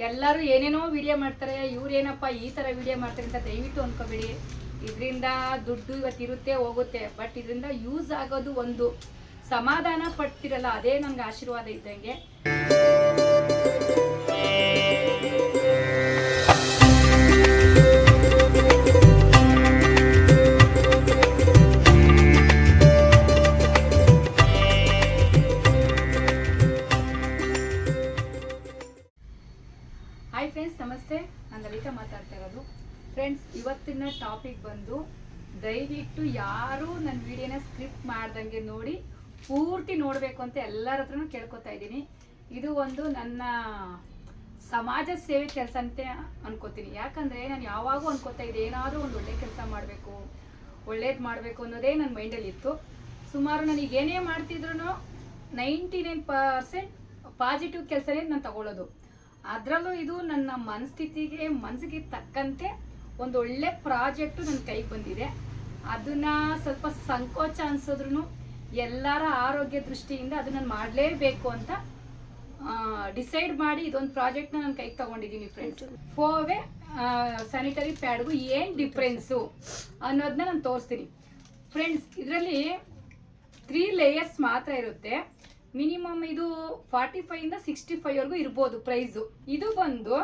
ಎಲ್ಲರೂ ಏನೇನೋ ವಿಡಿಯೋ ಮಾಡ್ತಾರೆ, ಇವ್ರೇನಪ್ಪ ಈ ಥರ ವಿಡಿಯೋ ಮಾಡ್ತಾರೆ ಅಂತ ದಯವಿಟ್ಟು ಅನ್ಕೋಬೇಡಿ. ಇದರಿಂದ ದುಡ್ಡು ಇವತ್ತಿರುತ್ತೆ ಹೋಗುತ್ತೆ. ಬಟ್ ಇದರಿಂದ ಯೂಸ್ ಆಗೋದು ಒಂದು. ಸಮಾಧಾನ ಪಡ್ತಿರಲ್ಲ, ಅದೇ ನನಗೆ ಆಶೀರ್ವಾದ ಇದ್ದಂಗೆ. ದಯವಿಟ್ಟು ಯಾರು ನನ್ನ ವಿಡಿಯೋನ ಸ್ಕ್ರಿಪ್ಟ್ ಮಾಡ್ದಂಗೆ ನೋಡಿ ಪೂರ್ತಿ ನೋಡಬೇಕು ಅಂತ ಎಲ್ಲರ ಹತ್ರನೂ ಕೇಳ್ಕೊತಾ ಇದ್ದೀನಿ. ಇದು ಒಂದು ನನ್ನ ಸಮಾಜ ಸೇವೆ ಕೆಲಸ ಅಂತ ಅನ್ಕೋತೀನಿ. ಯಾಕಂದರೆ ನಾನು ಯಾವಾಗೂ ಅನ್ಕೋತಾ ಇದ್ದೆ, ಏನಾದರೂ ಒಂದು ಒಳ್ಳೆ ಕೆಲಸ ಮಾಡಬೇಕು, ಒಳ್ಳೇದು ಮಾಡಬೇಕು ಅನ್ನೋದೇ ನನ್ನ ಮೈಂಡಲ್ಲಿ ಇತ್ತು. ಸುಮಾರು ನನಗೆ ಏನೇ ಮಾಡ್ತಿದ್ರು ನೈಂಟಿ ನೈನ್ ಪರ್ಸೆಂಟ್ ಪಾಸಿಟಿವ್ ಕೆಲಸನೇ ನಾನು ತಗೊಳ್ಳೋದು. ಅದರಲ್ಲೂ ಇದು ನನ್ನ ಮನಸ್ಥಿತಿಗೆ, ಮನಸ್ಸಿಗೆ ತಕ್ಕಂತೆ ಒಂದು ಒಳ್ಳೆ ಪ್ರಾಜೆಕ್ಟು ನನ್ನ ಕೈಗೆ ಬಂದಿದೆ. ಅದನ್ನ ಸ್ವಲ್ಪ ಸಂಕೋಚ ಅನ್ಸಿದ್ರು ಎಲ್ಲರ ಆರೋಗ್ಯ ದೃಷ್ಟಿಯಿಂದ ಅದನ್ನ ಮಾಡಲೇಬೇಕು ಅಂತ ಡಿಸೈಡ್ ಮಾಡಿ ಇದೊಂದು ಪ್ರಾಜೆಕ್ಟ್ನ ನಾನು ಕೈಗೆ ತಗೊಂಡಿದ್ದೀನಿ ಫ್ರೆಂಡ್ಸ್ ಫೋವೆ ಸ್ಯಾನಿಟರಿ ಪ್ಯಾಡ್ಗೂ ಏನು ಡಿಫ್ರೆನ್ಸು ಅನ್ನೋದನ್ನ ನಾನು ತೋರಿಸ್ತೀನಿ. ಫ್ರೆಂಡ್ಸ್ ಇದರಲ್ಲಿ ತ್ರೀ ಲೇಯರ್ಸ್ ಮಾತ್ರ ಇರುತ್ತೆ. ಮಿನಿಮಮ್ ಇದು ಫಾರ್ಟಿ ಫೈವಿಂದ ಸಿಕ್ಸ್ಟಿ ಫೈವ್ವರೆಗೂ ಇರ್ಬೋದು ಪ್ರೈಸು ಇದು ಬಂದು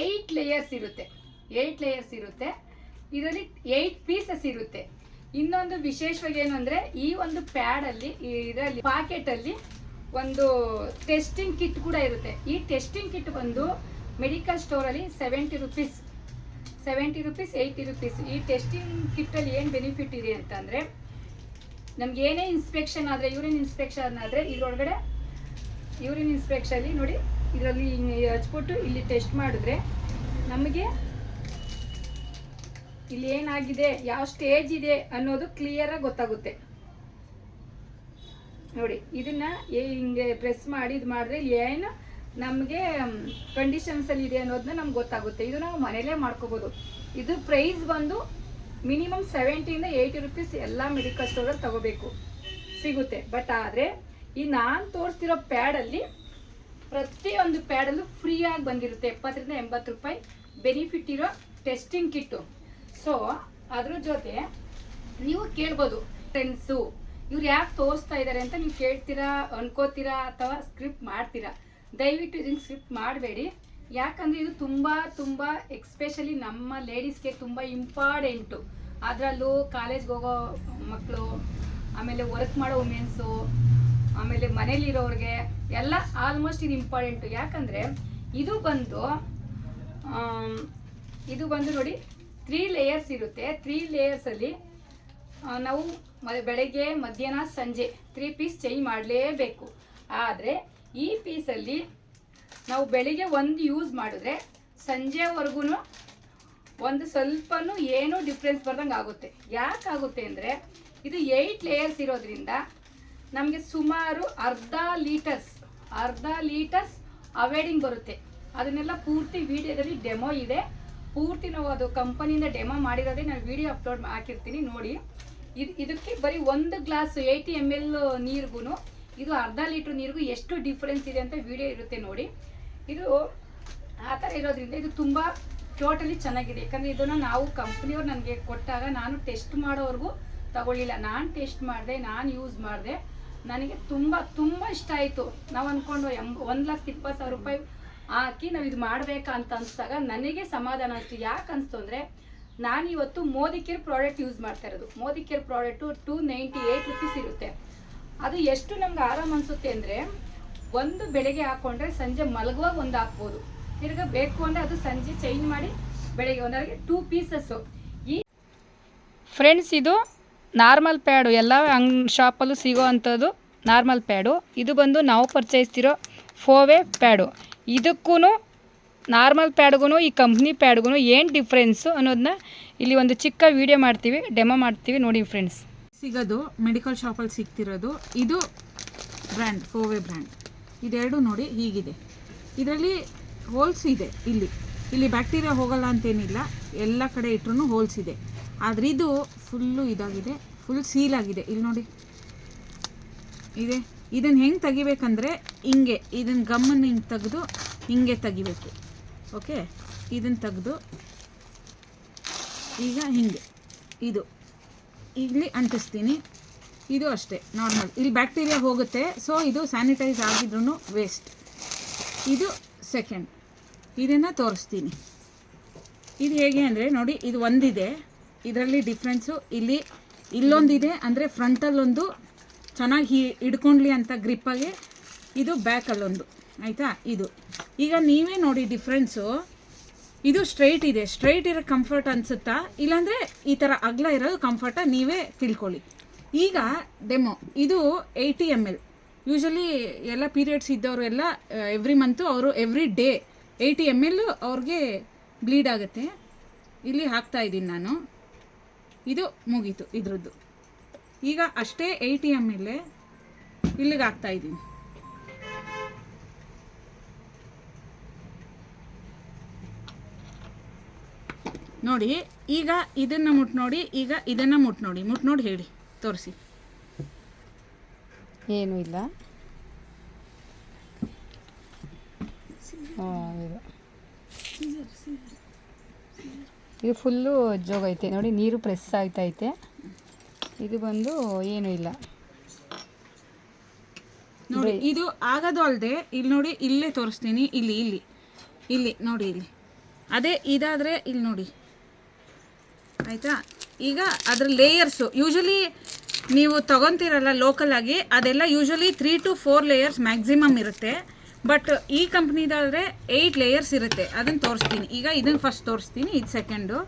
ಏಯ್ಟ್ ಲೇಯರ್ಸ್ ಇರುತ್ತೆ. ಏಯ್ಟ್ ಲೇಯರ್ಸ್ ಇರುತ್ತೆ. ಇದರಲ್ಲಿ ಏಟ್ ಪೀಸಸ್ ಇರುತ್ತೆ. ಇನ್ನೊಂದು ವಿಶೇಷವಾಗಿ ಏನು ಅಂದರೆ ಈ ಒಂದು ಪ್ಯಾಡಲ್ಲಿ ಇದರಲ್ಲಿ ಪಾಕೆಟಲ್ಲಿ ಒಂದು ಟೆಸ್ಟಿಂಗ್ ಕಿಟ್ ಕೂಡ ಇರುತ್ತೆ. ಈ ಟೆಸ್ಟಿಂಗ್ ಕಿಟ್ ಬಂದು medical ಸ್ಟೋರಲ್ಲಿ seventy rupees seventy rupees eighty rupees ಈ ಟೆಸ್ಟಿಂಗ್ ಕಿಟ್ಟಲ್ಲಿ ಏನು ಬೆನಿಫಿಟ್ ಇದೆ ಅಂತಂದರೆ, ನಮ್ಗೆ ಏನೇ ಇನ್ಸ್ಪೆಕ್ಷನ್ ಆದರೆ ಯೂರಿನ್ ಇನ್ಸ್ಪೆಕ್ಷನ್ ಆದರೆ ಇದರೊಳಗಡೆ ಯೂರಿನ್ ಇನ್ಸ್ಪೆಕ್ಷನಲ್ಲಿ ನೋಡಿ, ಇದರಲ್ಲಿ ಹಚ್ಬಿಟ್ಟು ಇಲ್ಲಿ ಟೆಸ್ಟ್ ಮಾಡಿದ್ರೆ ನಮಗೆ ಇಲ್ಲಿ ಏನಾಗಿದೆ ಯಾವ ಸ್ಟೇಜ್ ಇದೆ ಅನ್ನೋದು ಕ್ಲಿಯರಾಗಿ ಗೊತ್ತಾಗುತ್ತೆ. ನೋಡಿ, ಇದನ್ನ ಹಿಂಗೆ ಪ್ರೆಸ್ ಮಾಡಿ ಇದು ಮಾಡಿದ್ರೆ ಏನು ನಮಗೆ ಕಂಡೀಷನ್ಸ್ ಅಲ್ಲಿ ಇದೆ ಅನ್ನೋದನ್ನ ನಮ್ಗೆ ಗೊತ್ತಾಗುತ್ತೆ. ಇದು ನಾವು ಮನೇಲೇ ಮಾಡ್ಕೋಬೋದು. ಇದು ಪ್ರೈಸ್ ಬಂದು ಮಿನಿಮಮ್ ಸೆವೆಂಟಿಯಿಂದ ಏಯ್ಟಿ ರುಪೀಸ್ ಎಲ್ಲ ಮೆಡಿಕಲ್ ಸ್ಟೋರಲ್ಲಿ ತಗೋಬೇಕು. ಸಿಗುತ್ತೆ. ಬಟ್ ಆದರೆ, ಈ ನಾನು ತೋರಿಸ್ತಿರೋ ಪ್ಯಾಡಲ್ಲಿ ಪ್ರತಿಯೊಂದು ಪ್ಯಾಡಲ್ಲೂ ಫ್ರೀಯಾಗಿ ಬಂದಿರುತ್ತೆ. ಎಪ್ಪತ್ತರಿಂದ ಎಂಬತ್ತು ರೂಪಾಯಿ ಬೆನಿಫಿಟ್ ಇರೋ ಟೆಸ್ಟಿಂಗ್ ಕಿಟ್ಟು ಸೊ ಅದ್ರ ಜೊತೆ ನೀವು ಕೇಳ್ಬೋದು ಫ್ರೆಂಡ್ಸು ಇವ್ರು ಯಾಕೆ ತೋರಿಸ್ತಾ ಇದ್ದಾರೆ ಅಂತ ನೀವು ಕೇಳ್ತೀರಾ, ಅನ್ಕೋತೀರಾ ಅಥವಾ ಸ್ಕ್ರಿಪ್ಟ್ ಮಾಡ್ತೀರಾ? ದಯವಿಟ್ಟು ಇದನ್ನು ಸ್ಕ್ರಿಪ್ಟ್ ಮಾಡಬೇಡಿ. ಯಾಕಂದರೆ ಇದು ತುಂಬ ತುಂಬ ಎಕ್ಸ್ಪೆಷಲಿ ನಮ್ಮ ಲೇಡೀಸ್ಗೆ ತುಂಬ ಇಂಪಾರ್ಟೆಂಟು ಅದರಲ್ಲೂ ಕಾಲೇಜ್ಗೆ ಹೋಗೋ ಮಕ್ಕಳು ಆಮೇಲೆ ವರ್ಕ್ ಮಾಡೋ ವುಮೆನ್ಸು ಆಮೇಲೆ ಮನೇಲಿರೋರಿಗೆ ಎಲ್ಲ ಆಲ್ಮೋಸ್ಟ್ ಇದು ಇಂಪಾರ್ಟೆಂಟು ಯಾಕಂದರೆ ಇದು ಬಂದು ಇದು ಬಂದು ನೋಡಿ ತ್ರೀ ಲೇಯರ್ಸ್ ಇರುತ್ತೆ. ತ್ರೀ ಲೇಯರ್ಸಲ್ಲಿ ನಾವು ಮ- ಬೆಳಗ್ಗೆ, ಮಧ್ಯಾಹ್ನ, ಸಂಜೆ ತ್ರೀ ಪೀಸ್ ಚೇಂಜ್ ಮಾಡಲೇಬೇಕು. ಆದರೆ ಈ ಪೀಸಲ್ಲಿ ನಾವು ಬೆಳಿಗ್ಗೆ ಒಂದು ಯೂಸ್ ಮಾಡಿದ್ರೆ ಸಂಜೆವರೆಗೂ ಒಂದು ಸ್ವಲ್ಪನೂ ಏನೂ ಡಿಫ್ರೆನ್ಸ್ ಬರ್ದಂಗೆ ಆಗುತ್ತೆ. ಯಾಕಾಗುತ್ತೆ ಅಂದರೆ ಇದು ಏಯ್ಟ್ ಲೇಯರ್ಸ್ ಇರೋದ್ರಿಂದ ನಮಗೆ ಸುಮಾರು ಅರ್ಧ ಲೀಟರ್ಸ್ ಅರ್ಧ ಲೀಟರ್ಸ್ ಅವೇಡಿಂಗ್ ಬರುತ್ತೆ. ಅದನ್ನೆಲ್ಲ ಪೂರ್ತಿ ವಿಡಿಯೋದಲ್ಲಿ ಡೆಮೋ ಇದೆ. ಪೂರ್ತಿ ನಾವು ಅದು ಕಂಪನಿಯಿಂದ ಡೆಮೋ ಮಾಡಿರೋದೇ ನಾನು ವಿಡಿಯೋ ಅಪ್ಲೋಡ್ ಹಾಕಿರ್ತೀನಿ, ನೋಡಿ. ಇದು ಇದಕ್ಕೆ ಬರೀ ಒಂದು ಗ್ಲಾಸ್ ಏಯ್ಟಿ ಎಂ ಎಲ್ ನೀರಿಗೂ ಇದು ಅರ್ಧ ಲೀಟ್ರ್ ನೀರಿಗೂ ಎಷ್ಟು ಡಿಫ್ರೆನ್ಸ್ ಇದೆ ಅಂತ ವಿಡಿಯೋ ಇರುತ್ತೆ ನೋಡಿ. ಇದು ಆ ಥರ ಇರೋದ್ರಿಂದ ಇದು ತುಂಬ ಟೋಟಲಿ ಚೆನ್ನಾಗಿದೆ. ಯಾಕಂದರೆ ಇದನ್ನು ನಾವು ಕಂಪ್ನಿಯವ್ರು ನನಗೆ ಕೊಟ್ಟಾಗ ನಾನು ಟೆಸ್ಟ್ ಮಾಡೋವರೆಗೂ ತಗೊಳ್ಳಿಲ್ಲ. ನಾನು ಟೆಸ್ಟ್ ಮಾಡಿದೆ, ನಾನು ಯೂಸ್ ಮಾಡಿದೆ. ನನಗೆ ತುಂಬ ತುಂಬ ಇಷ್ಟ ಆಯಿತು. ನಾವು ಅಂದ್ಕೊಂಡು ಎಂಬ ಒಂದು ಲಕ್ಷ ಇಪ್ಪತ್ತು ಸಾವಿರ ರೂಪಾಯಿ ಹಾಕಿ ನಾವು ಇದು ಮಾಡಬೇಕಾ ಅಂತ ಅನ್ಸ್ದಾಗ ನನಗೆ ಸಮಾಧಾನ ಅನಿಸ್ತು. ಯಾಕೆ ಅನಿಸ್ತು ಅಂದರೆ ನಾನು ಇವತ್ತು ಮೋದಿ ಕೇರ್ ಪ್ರಾಡಕ್ಟ್ ಯೂಸ್ ಮಾಡ್ತಾ ಇರೋದು. Modi care product two ninety eight rupees ಇರುತ್ತೆ. ಅದು ಎಷ್ಟು ನಮ್ಗೆ ಆರಾಮ್ ಅನಿಸುತ್ತೆ ಅಂದರೆ ಒಂದು ಬೆಳಗ್ಗೆ ಹಾಕೊಂಡ್ರೆ ಸಂಜೆ ಮಲಗುವಾಗ ಒಂದು ಹಾಕ್ಬೋದು. ತಿರ್ಗ ಬೇಕು ಅಂದರೆ ಅದು ಸಂಜೆ ಚೇಂಜ್ ಮಾಡಿ ಬೆಳಗ್ಗೆ ಒಂದಾಗಿ ಟೂ ಪೀಸಸ್ಸು. ಈ ಫ್ರೆಂಡ್ಸ್, ಇದು ನಾರ್ಮಲ್ ಪ್ಯಾಡು. ಎಲ್ಲ ಅಂಗ್ ಶಾಪಲ್ಲೂ ಸಿಗೋ ಅಂಥದ್ದು ನಾರ್ಮಲ್ ಪ್ಯಾಡು. ಇದು ಬಂದು ನಾವು ಪರ್ಚೇಸ್ತಿರೋ ಫೋವೆ ಪ್ಯಾಡು. ಇದಕ್ಕೂ ನಾರ್ಮಲ್ ಪ್ಯಾಡ್ಗೂ ಈ ಕಂಪ್ನಿ ಪ್ಯಾಡ್ಗೂ ಏನು ಡಿಫ್ರೆನ್ಸು ಅನ್ನೋದನ್ನ ಇಲ್ಲಿ ಒಂದು ಚಿಕ್ಕ ವಿಡಿಯೋ ಮಾಡ್ತೀವಿ ಡೆಮೋ ಮಾಡ್ತೀವಿ ನೋಡಿ ಫ್ರೆಂಡ್ಸ್ ಸಿಗೋದು ಮೆಡಿಕಲ್ ಶಾಪಲ್ಲಿ ಸಿಗ್ತಿರೋದು. ಇದು ಬ್ರ್ಯಾಂಡ್ ಫೋವೆ ಬ್ರ್ಯಾಂಡ್ ಇದೆರಡು ನೋಡಿ ಹೀಗಿದೆ. ಇದರಲ್ಲಿ ಹೋಲ್ಸ್ ಇದೆ ಇಲ್ಲಿ. ಇಲ್ಲಿ ಬ್ಯಾಕ್ಟೀರಿಯಾ ಹೋಗಲ್ಲ ಅಂತೇನಿಲ್ಲ. ಎಲ್ಲ ಕಡೆ ಇಟ್ಟರು ಹೋಲ್ಸ್ ಇದೆ. ಆದರೆ ಇದು ಫುಲ್ಲು ಇದಾಗಿದೆ. ಫುಲ್ ಸೀಲ್ ಆಗಿದೆ. ಇಲ್ಲಿ ನೋಡಿ. ಇದೆ. ಇದನ್ನು ಹೆಂಗೆ ತೆಗಿಬೇಕಂದ್ರೆ ಹಿಂಗೆ ಇದನ್ನು ಗಮ್ಮನ್ನು ಹಿಂಗೆ ತೆಗೆದು ಹಿಂಗೆ ತೆಗಿಬೇಕು. ಓಕೆ? ಇದನ್ನು ತೆಗೆದು ಈಗ ಹಿಂಗೆ. ಇದು. ಇಲ್ಲಿ ಅಂಟಿಸ್ತೀನಿ. ಇದು ಅಷ್ಟೇ, ನಾರ್ಮಲ್. ಇಲ್ಲಿ ಬ್ಯಾಕ್ಟೀರಿಯಾ ಹೋಗುತ್ತೆ, ಸೊ ಇದು ಸ್ಯಾನಿಟೈಸ್ ಆಗಿದ್ರೂ ವೇಸ್ಟ್. ಇದು ಸೆಕೆಂಡ್. ಇದನ್ನು ತೋರಿಸ್ತೀನಿ. ಇದು ಹೇಗೆ ಅಂದರೆ, ನೋಡಿ, ಇದು ಒಂದಿದೆ. ಇದರಲ್ಲಿ ಡಿಫ್ರೆನ್ಸು ಇಲ್ಲಿ, ಇಲ್ಲೊಂದಿದೆ ಅಂದರೆ ಫ್ರಂಟಲ್ಲೊಂದು ಚೆನ್ನಾಗಿ ಹಿ ಹಿಡ್ಕೊಂಡ್ಲಿ ಅಂತ ಗ್ರಿಪ್ಪಾಗಿ ಇದು ಬ್ಯಾಕಲ್ಲೊಂದು ಆಯಿತಾ? ಇದು. ಈಗ ನೀವೇ ನೋಡಿ ಡಿಫ್ರೆನ್ಸು ಇದು ಸ್ಟ್ರೈಟ್ ಇದೆ. ಸ್ಟ್ರೈಟ್ ಇರೋ ಕಂಫರ್ಟ್ ಅನಿಸುತ್ತಾ? ಇಲ್ಲಾಂದರೆ ಈ ಥರ ಅಗಲ ಇರೋದು ಕಂಫರ್ಟ ನೀವೇ ತಿಳ್ಕೊಳ್ಳಿ. ಈಗ ಡೆಮೋ ಇದು ಏಯ್ಟಿ ಎಂ ಎಲ್ ಯೂಶಲಿ ಎಲ್ಲ ಪೀರಿಯಡ್ಸ್ ಇದ್ದವರು ಎಲ್ಲ ಎವ್ರಿ ಮಂತು ಅವರು every day eighty M L ಅವ್ರಿಗೆ ಬ್ಲೀಡ್ ಆಗುತ್ತೆ. ಇಲ್ಲಿ ಹಾಕ್ತಾ ಇದ್ದೀನಿ ನಾನು. ಇದು ಮುಗೀತು ಇದ್ರದ್ದು. ಈಗ ಅಷ್ಟೇ ಏಯ್ಟಿ ಎಂ ಎಲ್ ಇಲ್ಲಿಗೆ ಹಾಕ್ತಾ ಇದ್ದೀನಿ. ನೋಡಿ, ಈಗ ಇದನ್ನು ಮುಟ್ ನೋಡಿ, ಈಗ ಇದನ್ನು ಮುಟ್ ನೋಡಿ. ಮುಟ್ ನೋಡಿ ಹೇಳಿ, ತೋರಿಸಿ. ಏನೂ ಇಲ್ಲ. ಇದು. ಫುಲ್ಲು ಜೋಗೈತೆ. ನೋಡಿ, ನೀರು ಪ್ರೆಸ್ ಆಯ್ತೈತೆ ಇದು ಬಂದು ಏನೂ ಇಲ್ಲ. ನೋಡಿ ಇದು ಆಗೋದು ಅಲ್ಲದೆ ಇಲ್ಲಿ ನೋಡಿ ಇಲ್ಲೇ ತೋರಿಸ್ತೀನಿ. ಇಲ್ಲಿ ಇಲ್ಲಿ. ಇಲ್ಲಿ ನೋಡಿ ಇಲ್ಲಿ. ಅದೇ ಇದಾದರೆ ಇಲ್ಲಿ ನೋಡಿ. ಆಯಿತಾ? ಈಗ ಅದ್ರ ಲೇಯರ್ಸು ಯೂಶಲಿ ನೀವು ತೊಗೊತೀರಲ್ಲ ಲೋಕಲ್ ಆಗಿ ಅದೆಲ್ಲ usually three to four layers maximum ಇರುತ್ತೆ. ಬಟ್ ಈ ಕಂಪ್ನಿದಾದರೆ ಏಯ್ಟ್ ಲೇಯರ್ಸ್ ಇರುತ್ತೆ. ಅದನ್ನು ತೋರಿಸ್ತೀನಿ. ಈಗ ಇದನ್ನು ಫಸ್ಟ್ ತೋರಿಸ್ತೀನಿ ಇದು ಸೆಕೆಂಡು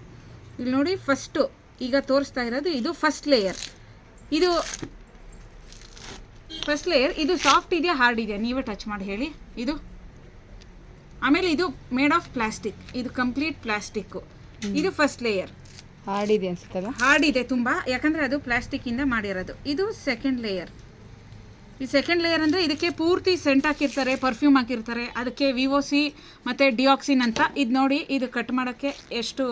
ಇಲ್ಲಿ ನೋಡಿ ಫಸ್ಟು ಈಗ ತೋರಿಸ್ತಾ ಇರೋದು ಇದು ಫಸ್ಟ್ ಲೇಯರ್ ಇದು ಫಸ್ಟ್ ಲೇಯರ್ ಇದು ಸಾಫ್ಟ್ ಇದೆಯಾ ಹಾರ್ಡ್ ಇದೆಯಾ? ನೀವೇ ಟಚ್ ಮಾಡಿ ಹೇಳಿ. ಇದು ಆಮೇಲೆ ಇದು ಮೇಡ್ ಆಫ್ ಪ್ಲಾಸ್ಟಿಕ್ ಇದು ಕಂಪ್ಲೀಟ್ ಪ್ಲಾಸ್ಟಿಕ್ಕು ಇದು ಫಸ್ಟ್ ಲೇಯರ್ ಹಾರ್ಡ್ ಇದೆ ಅನ್ಸುತ್ತಲ್ಲ ಹಾರ್ಡ್ ಇದೆ ತುಂಬ. ಯಾಕಂದರೆ ಅದು ಪ್ಲಾಸ್ಟಿಕ್ಕಿಂದ ಮಾಡಿರೋದು. ಇದು ಸೆಕೆಂಡ್ ಲೇಯರ್ ಈ ಸೆಕೆಂಡ್ ಲೇಯರ್ ಅಂದರೆ ಇದಕ್ಕೆ ಪೂರ್ತಿ ಸೆಂಟ್ ಹಾಕಿರ್ತಾರೆ ಪರ್ಫ್ಯೂಮ್ ಹಾಕಿರ್ತಾರೆ. ಅದಕ್ಕೆ ವಿವೋ ಸಿ ಮತ್ತು ಡಿಯಾಕ್ಸಿನ್ ಅಂತ. ಇದು ನೋಡಿ ಇದು ಕಟ್ ಮಾಡೋಕ್ಕೆ ಎಷ್ಟು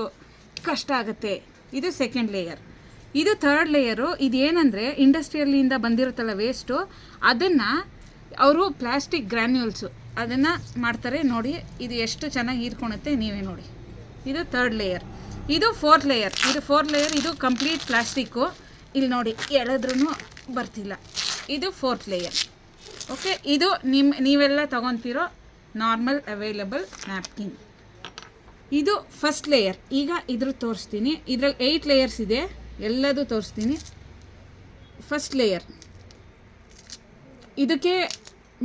ಕಷ್ಟ ಆಗುತ್ತೆ. ಇದು ಸೆಕೆಂಡ್ ಲೇಯರ್ ಇದು ಥರ್ಡ್ ಲೇಯರು ಇದೇನಂದರೆ ಇಂಡಸ್ಟ್ರಿಯಲ್ಲಿಂದ ಬಂದಿರುತ್ತಲ್ಲ ವೇಸ್ಟು ಅದನ್ನು ಅವರು ಪ್ಲಾಸ್ಟಿಕ್ ಗ್ರ್ಯಾನ್ಯೂಲ್ಸು ಅದನ್ನು ಮಾಡ್ತಾರೆ. ನೋಡಿ, ಇದು ಎಷ್ಟು ಚೆನ್ನಾಗಿ ಹೀರ್ಕೊಳುತ್ತೆ ನೀವೇ ನೋಡಿ. ಇದು ಥರ್ಡ್ ಲೇಯರ್ ಇದು ಫೋರ್ತ್ ಲೇಯರ್ ಇದು ಫೋರ್ತ್ ಲೇಯರ್ ಇದು ಕಂಪ್ಲೀಟ್ ಪ್ಲಾಸ್ಟಿಕ್ಕು ಇಲ್ಲಿ ನೋಡಿ ಎಳೆದ್ರೂ ಬರ್ತಿಲ್ಲ. ಇದು ಫೋರ್ತ್ ಲೇಯರ್ ಓಕೆ ಇದು ನಿಮ್ಮ ನೀವೆಲ್ಲ ತೊಗೊತಿರೋ ನಾರ್ಮಲ್ ಅವೈಲಬಲ್ ನ್ಯಾಪ್ಕಿನ್ ಇದು ಫಸ್ಟ್ ಲೇಯರ್ ಈಗ ಇದ್ರ ತೋರಿಸ್ತೀನಿ. ಇದ್ರಲ್ಲಿ ಏಯ್ಟ್ ಲೇಯರ್ಸ್ ಇದೆ. ಎಲ್ಲದೂ ತೋರಿಸ್ತೀನಿ. ಫಸ್ಟ್ ಲೇಯರ್ ಇದಕ್ಕೆ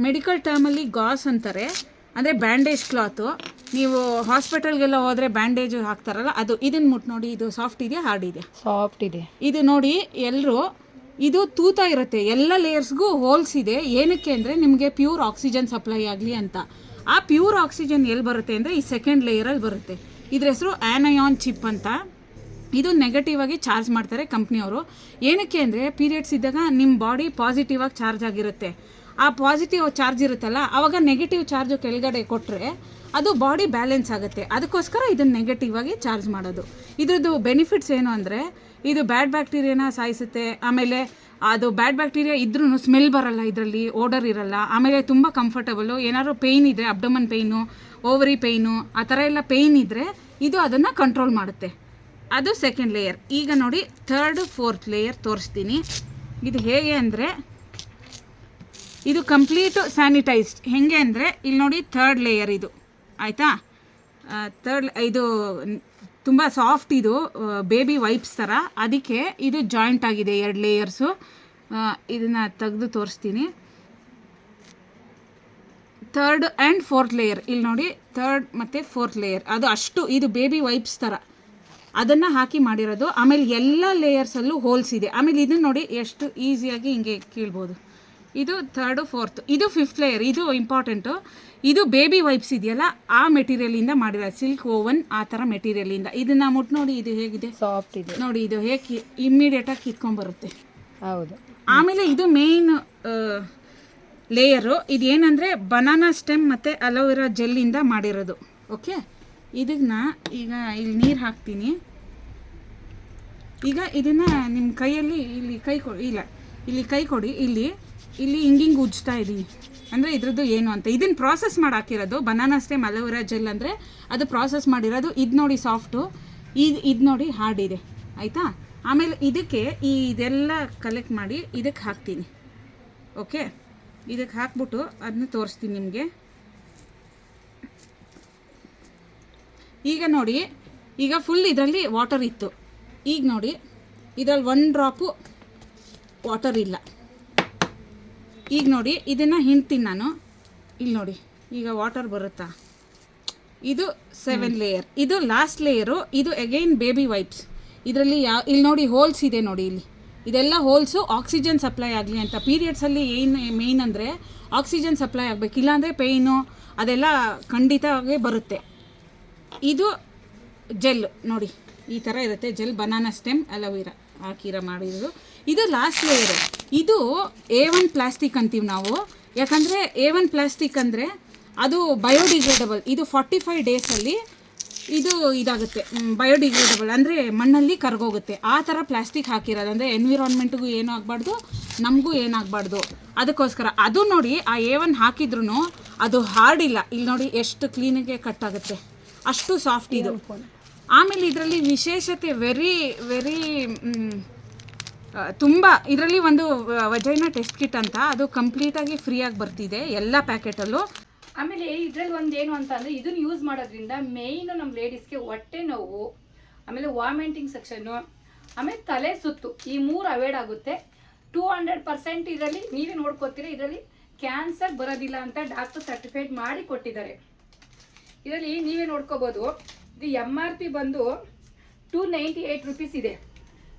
ಮೆಡಿಕಲ್ ಟರ್ಮಲ್ಲಿ ಗಾಸ್ ಅಂತಾರೆ. ಅಂದರೆ ಬ್ಯಾಂಡೇಜ್ ಕ್ಲಾತು ನೀವು ಹಾಸ್ಪಿಟಲ್ಗೆಲ್ಲ ಹೋದರೆ ಬ್ಯಾಂಡೇಜ್ ಹಾಕ್ತಾರಲ್ಲ ಅದು ಇದನ್ನು ಮುಟ್ಟು ನೋಡಿ ಇದು ಸಾಫ್ಟ್ ಇದೆಯಾ ಹಾರ್ಡ್ ಇದೆಯಾ? ಸಾಫ್ಟ್ ಇದೆ. ಇದು ನೋಡಿ ಎಲ್ಲರೂ ಇದು ತೂತ ಇರುತ್ತೆ. ಎಲ್ಲ ಲೇಯರ್ಸ್ಗೂ ಹೋಲ್ಸ್ ಇದೆ. ಏನಕ್ಕೆ ಅಂದರೆ ನಿಮಗೆ ಪ್ಯೂರ್ ಆಕ್ಸಿಜನ್ ಸಪ್ಲೈ ಆಗಲಿ ಅಂತ. ಆ ಪ್ಯೂರ್ ಆಕ್ಸಿಜನ್ ಎಲ್ಲಿ ಬರುತ್ತೆ ಅಂದರೆ ಈ ಸೆಕೆಂಡ್ ಲೇಯರಲ್ಲಿ ಬರುತ್ತೆ. ಇದ್ರ ಹೆಸರು ಆ್ಯನಯಾನ್ ಚಿಪ್ ಅಂತ. ಇದು ನೆಗೆಟಿವ್ ಆಗಿ ಚಾರ್ಜ್ ಮಾಡ್ತಾರೆ ಕಂಪ್ನಿಯವರು ಏನಕ್ಕೆ ಅಂದರೆ ಪೀರಿಯಡ್ಸ್ ಇದ್ದಾಗ ನಿಮ್ಮ ಬಾಡಿ ಪಾಸಿಟಿವ್ ಆಗಿ ಚಾರ್ಜ್ ಆಗಿರುತ್ತೆ. ಆ ಪಾಸಿಟಿವ್ ಚಾರ್ಜ್ ಇರುತ್ತಲ್ಲ ಆವಾಗ ನೆಗೆಟಿವ್ ಚಾರ್ಜ್ ಕೆಳಗಡೆ ಕೊಟ್ಟರೆ ಅದು ಬಾಡಿ ಬ್ಯಾಲೆನ್ಸ್ ಆಗುತ್ತೆ. ಅದಕ್ಕೋಸ್ಕರ ಇದನ್ನು ನೆಗೆಟಿವ್ ಆಗಿ ಚಾರ್ಜ್ ಮಾಡೋದು. ಇದ್ರದ್ದು ಬೆನಿಫಿಟ್ಸ್ ಏನು ಅಂದರೆ, ಇದು ಬ್ಯಾಡ್ ಬ್ಯಾಕ್ಟೀರಿಯಾನ ಸಾಯಿಸುತ್ತೆ, ಆಮೇಲೆ ಅದು ಬ್ಯಾಡ್ ಬ್ಯಾಕ್ಟೀರಿಯಾ ಇದ್ರೂ ಸ್ಮೆಲ್ ಬರಲ್ಲ ಇದರಲ್ಲಿ ಓಡರ್ ಇರಲ್ಲ. ಆಮೇಲೆ ತುಂಬ ಕಂಫರ್ಟಬಲು ಏನಾದ್ರು ಪೇಯ್ನ್ ಇದ್ದರೆ ಅಬ್ಡಮನ್ ಪೇಯ್ನು ಓವರಿ ಪೇಯ್ನು ಆ ಥರ ಎಲ್ಲ ಪೇಯ್ನ್ ಇದ್ದರೆ ಇದು ಅದನ್ನು ಕಂಟ್ರೋಲ್ ಮಾಡುತ್ತೆ. ಅದು ಸೆಕೆಂಡ್ ಲೇಯರ್ ಈಗ ನೋಡಿ ಥರ್ಡ್ ಫೋರ್ತ್ ಲೇಯರ್ ತೋರಿಸ್ತೀನಿ. ಇದು ಹೇಗೆ ಅಂದರೆ, ಇದು ಕಂಪ್ಲೀಟು ಸ್ಯಾನಿಟೈಸ್ಡ್ ಹೇಗೆ ಅಂದರೆ, ಇಲ್ಲಿ ನೋಡಿ ಥರ್ಡ್ ಲೇಯರ್ ಇದು. ಆಯಿತಾ? ಥರ್ಡ್ ಇದು ತುಂಬ ಸಾಫ್ಟ್ ಇದು ಬೇಬಿ ವೈಪ್ಸ್ ಥರ ಅದಕ್ಕೆ ಇದು ಜಾಯಿಂಟ್ ಆಗಿದೆ, ಎರಡು ಲೇಯರ್ಸು ಇದನ್ನು ತೆಗೆದು ತೋರಿಸ್ತೀನಿ. ಥರ್ಡ್ ಆ್ಯಂಡ್ ಫೋರ್ತ್ ಲೇಯರ್ ಇಲ್ಲಿ ನೋಡಿ ಥರ್ಡ್ ಮತ್ತು ಫೋರ್ತ್ ಲೇಯರ್ ಅದು ಅಷ್ಟು, ಇದು ಬೇಬಿ ವೈಪ್ಸ್ ಥರ ಅದನ್ನು ಹಾಕಿ ಮಾಡಿರೋದು. ಆಮೇಲೆ ಎಲ್ಲ ಲೇಯರ್ಸಲ್ಲೂ ಹೋಲ್ಸ್ ಇದೆ. ಆಮೇಲೆ ಇದನ್ನು ನೋಡಿ ಎಷ್ಟು ಈಸಿಯಾಗಿ ಹಿಂಗೆ ಕೀಳ್ಬೋದು. ಇದು ಥರ್ಡು ಫೋರ್ತ್ ಇದು ಫಿಫ್ತ್ ಲೇಯರ್ ಇದು ಇಂಪಾರ್ಟೆಂಟು ಇದು ಬೇಬಿ ವೈಪ್ಸ್ ಇದೆಯಲ್ಲ ಆ ಮೆಟೀರಿಯಲಿಂದ ಮಾಡಿದ ಸಿಲ್ಕ್ ಓವನ್ ಆ ಥರ ಮೆಟೀರಿಯಲಿಂದ ಇದನ್ನು ಮುಟ್ಟು ನೋಡಿ ಇದು ಹೇಗಿದೆ? ಸಾಫ್ಟ್ ಇದೆ. ನೋಡಿ ಇದು ಹೇಗೆ ಇಮ್ಮಿಡಿಯೇಟಾಗಿ ಕಿತ್ಕೊಂಡ್ಬರುತ್ತೆ ಹೌದು. ಆಮೇಲೆ ಇದು ಮೇಯ್ನ್ ಲೇಯರು ಇದು ಏನಂದರೆ ಬನಾನಾ ಸ್ಟೆಮ್ ಮತ್ತು ಅಲೋವೆರಾ ಜೆಲ್ಲಿಂದ ಮಾಡಿರೋದು. ಓಕೆ ಇದನ್ನ ಈಗ ಇಲ್ಲಿ ನೀರು ಹಾಕ್ತೀನಿ. ಈಗ ಇದನ್ನು ನಿಮ್ಮ ಕೈಯಲ್ಲಿ ಇಲ್ಲಿ ಕೈ ಕೊಡಿ ಇಲ್ಲ ಇಲ್ಲಿ ಕೈ ಕೊಡಿ ಇಲ್ಲಿ ಇಲ್ಲಿ ಹಿಂಗಿಂಗ್ ಉಜ್ತಾ ಇದ್ದೀನಿ ಅಂದರೆ ಇದ್ರದ್ದು ಏನು ಅಂತ. ಇದನ್ನು ಪ್ರಾಸೆಸ್ ಮಾಡಿ ಹಾಕಿರೋದು ಬನಾನಾ ಸ್ಟೆಮ್ ಜೆಲ್ ಅಂದರೆ ಅದು ಪ್ರಾಸೆಸ್ ಮಾಡಿರೋದು ಇದು ನೋಡಿ ಸಾಫ್ಟು ಇದು ಇದು ನೋಡಿ ಹಾರ್ಡ್ ಇದೆ. ಆಯಿತಾ? ಆಮೇಲೆ ಇದಕ್ಕೆ ಈ ಇದೆಲ್ಲ ಕಲೆಕ್ಟ್ ಮಾಡಿ ಇದಕ್ಕೆ ಹಾಕ್ತೀನಿ. ಓಕೆ ಇದಕ್ಕೆ ಹಾಕ್ಬಿಟ್ಟು ಅದನ್ನ ತೋರಿಸ್ತೀನಿ ನಿಮಗೆ. ಈಗ ನೋಡಿ, ಈಗ ಫುಲ್ ಇದರಲ್ಲಿ ವಾಟರ್ ಇತ್ತು. ಈಗ ನೋಡಿ, ಇದರಲ್ಲಿ ಒನ್ ಡ್ರಾಪು ವಾಟರ್ ಇಲ್ಲ. ಈಗ ನೋಡಿ ಇದನ್ನು ಹಿಂಡ್ತೀನಿ ನಾನು. ಇಲ್ಲಿ ನೋಡಿ ಈಗ ವಾಟರ್ ಬರುತ್ತಾ? ಇದು ಸೆವೆನ್ ಲೇಯರ್ ಇದು ಲಾಸ್ಟ್ ಲೇಯರು ಇದು ಅಗೈನ್ ಬೇಬಿ ವೈಪ್ಸ್ ಇದರಲ್ಲಿ ಯಾವ ಇಲ್ಲಿ ನೋಡಿ ಹೋಲ್ಸ್ ಇದೆ ನೋಡಿ ಇಲ್ಲಿ. ಇದೆಲ್ಲ ಹೋಲ್ಸು ಆಕ್ಸಿಜನ್ ಸಪ್ಲೈ ಆಗಲಿ ಅಂತ. ಪೀರಿಯಡ್ಸಲ್ಲಿ ಏನು ಮೇಯ್ನ್ ಅಂದರೆ ಆಕ್ಸಿಜನ್ ಸಪ್ಲೈ ಆಗಬೇಕು. ಇಲ್ಲಾಂದರೆ ಪೇಯ್ನು ಅದೆಲ್ಲ ಖಂಡಿತವಾಗಿ ಬರುತ್ತೆ. ಇದು ಜೆಲ್ ನೋಡಿ. ಈ ಥರ ಇರುತ್ತೆ. Gel banana stem aloe vera ಹಾಕಿರ ಮಾಡಿರೋದು. ಇದು ಲಾಸ್ಟ್ ಲೇಯರು ಇದು ಎ ಒನ್ ಪ್ಲಾಸ್ಟಿಕ್ ಅಂತೀವಿ ನಾವು. ಯಾಕಂದರೆ ಎ ಒನ್ ಪ್ಲಾಸ್ಟಿಕ್ ಅಂದರೆ ಅದು ಬಯೋಡಿಗ್ರೇಡಬಲ್ ಇದು ಫಾರ್ಟಿ ಫೈವ್ ಡೇಸಲ್ಲಿ ಇದು ಇದಾಗುತ್ತೆ. ಬಯೋಡಿಗ್ರೇಡಬಲ್ ಅಂದರೆ ಮಣ್ಣಲ್ಲಿ ಕರ್ಗೋಗುತ್ತೆ. ಆ ಥರ ಪ್ಲಾಸ್ಟಿಕ್ ಹಾಕಿರೋದು. ಅಂದರೆ ಎನ್ವಿರಾನ್ಮೆಂಟ್ಗೂ ಏನೂ ಆಗಬಾರ್ದು ನಮಗೂ ಏನಾಗಬಾರ್ದು ಅದಕ್ಕೋಸ್ಕರ ಅದು ನೋಡಿ ಆ ಎ ಒನ್ ಹಾಕಿದ್ರು ಅದು ಹಾರ್ಡ್ ಇಲ್ಲ ಇಲ್ಲಿ ನೋಡಿ ಎಷ್ಟು ಕ್ಲೀನಿಗೆ ಕಟ್ ಆಗುತ್ತೆ. ಅಷ್ಟು ಸಾಫ್ಟ್ ಇದು. ಆಮೇಲೆ ಇದರಲ್ಲಿ ವಿಶೇಷತೆ ವೆರಿ ವೆರಿ ತುಂಬ ಇದರಲ್ಲಿ ಒಂದು ವಜೈನ ಟೆಸ್ಟ್ ಕಿಟ್ ಅಂತ, ಅದು ಕಂಪ್ಲೀಟಾಗಿ ಫ್ರೀಯಾಗಿ ಬರ್ತಿದೆ, ಎಲ್ಲ ಪ್ಯಾಕೆಟಲ್ಲೂ ಆಮೇಲೆ ಇದರಲ್ಲಿ ಒಂದು ಏನು ಅಂತ ಅಂದ್ರೆ, ಇದನ್ನ ಯೂಸ್ ಮಾಡೋದ್ರಿಂದ ಮೇಯ್ನು ನಮ್ಮ ಲೇಡೀಸ್ಗೆ ಹೊಟ್ಟೆ ನೋವು, ಆಮೇಲೆ ವಾಮಿಟಿಂಗ್ ಸೆಕ್ಷನ್ನು ಆಮೇಲೆ ತಲೆ ಸುತ್ತು, ಈ ಮೂರು ಅವಾಯ್ಡ್ ಆಗುತ್ತೆ. ಟೂ ಹಂಡ್ರೆಡ್ ಪರ್ಸೆಂಟ್ ಇದರಲ್ಲಿ, ನೀವೇ ನೋಡ್ಕೋತೀರಿ, ಇದರಲ್ಲಿ ಕ್ಯಾನ್ಸರ್ ಬರೋದಿಲ್ಲ ಅಂತ ಡಾಕ್ಟರ್ ಸರ್ಟಿಫೈಡ್ ಮಾಡಿ ಕೊಟ್ಟಿದ್ದಾರೆ. ಇದರಲ್ಲಿ ನೀವೇ ನೋಡ್ಕೋಬೋದು, ಇದು ಎಂ ಆರ್ ಪಿ ಬಂದು ಟೂ ನೈಂಟಿ ಏಯ್ಟ್ ರುಪೀಸ್ ಇದೆ.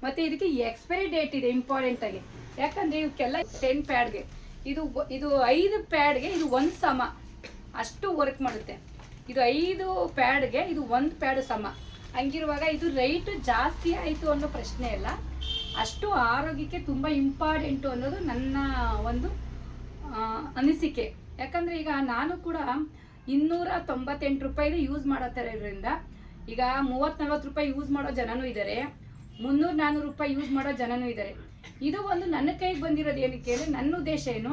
ಮತ್ತು ಇದಕ್ಕೆ ಎಕ್ಸ್ಪೈರಿ ಡೇಟ್ ಇದೆ ಇಂಪಾರ್ಟೆಂಟ್ ಆಗಿ. ಯಾಕಂದರೆ ಇವಕ್ಕೆಲ್ಲ ಟೆನ್ ಪ್ಯಾಡ್ಗೆ ಇದು ಇದು ಐದು ಪ್ಯಾಡ್ಗೆ ಇದು ಒಂದು ಸಮ. ಅಷ್ಟು ವರ್ಕ್ ಮಾಡುತ್ತೆ. ಇದು ಐದು ಪ್ಯಾಡ್ಗೆ ಇದು ಒಂದು ಪ್ಯಾಡ್ ಸಮ. ಹಂಗಿರುವಾಗ ಇದು ರೈಟ್ ಜಾಸ್ತಿ ಆಯಿತು ಅನ್ನೋ ಪ್ರಶ್ನೆ ಇಲ್ಲ ಅಷ್ಟು ಆರೋಗ್ಯಕ್ಕೆ ತುಂಬ ಇಂಪಾರ್ಟೆಂಟು ಅನ್ನೋದು ನನ್ನ ಒಂದು ಅನಿಸಿಕೆ. ಯಾಕಂದ್ರೆ ಈಗ ನಾನು ಕೂಡ ಇನ್ನೂರ ತೊಂಬತ್ತೆಂಟು ರೂಪಾಯಿದು ಯೂಸ್ ಮಾಡತ್ತಾರೆ ಇದರಿಂದ ಈಗ ಮೂವತ್ತು ನಲ್ವತ್ತು ರೂಪಾಯಿ ಯೂಸ್ ಮಾಡೋ ಜನನೂ ಇದ್ದಾರೆ ಮುನ್ನೂರು ನಾನ್ನೂರು ರೂಪಾಯಿ ಯೂಸ್ ಮಾಡೋ ಜನನೂ ಇದ್ದಾರೆ ಇದು ಒಂದು ನನ್ನ ಕೈಗೆ ಬಂದಿರೋದು ಏನಕ್ಕೆ ಅಂದರೆ ನನ್ನ ಉದ್ದೇಶ ಏನು?